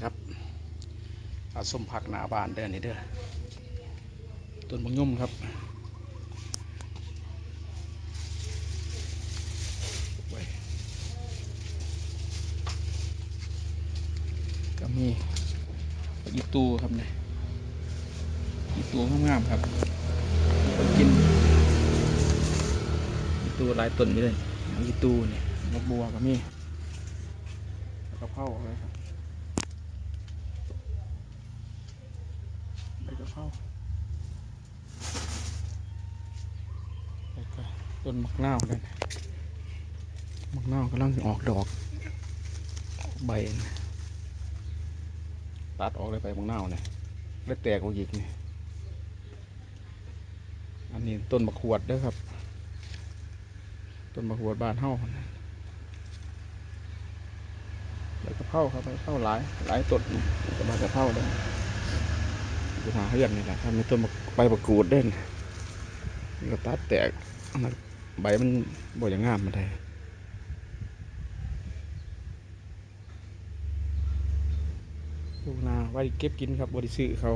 ครับอาส้มผักหนาบานเด้อนี่เด้อต้นบงยุ่มครับไว้ก็มีอีตูครับเนี่ยอีตูงามๆครับคนกินอีตูหลายต้นนี่เลยอีตูเนี่ยมะบัวก็มีแล้วก็เผาเลยครับ ใบกะเพราแล้วก็ต้นมะนาวนั่นมะนาวกำลังออกดอกใบตัดออกเลยไปมะนาวเนี่ยแล้วแตกออกอีกนี่อันนี้ต้นมะขวดด้อครับ ต้นมะขวดบานเฮาใบกระเพราครับใบกะเพราหลายหลายต้นจะมากระเพราเด้ อกูหาเฮือนนี่แหละถ้ามีต้นใบมะกูดเด่นนี่ก็ตัดแตกใบมันบ่อย่างงามมาได้ลูกนาไว้เก็บกินครับบริซื้อเขา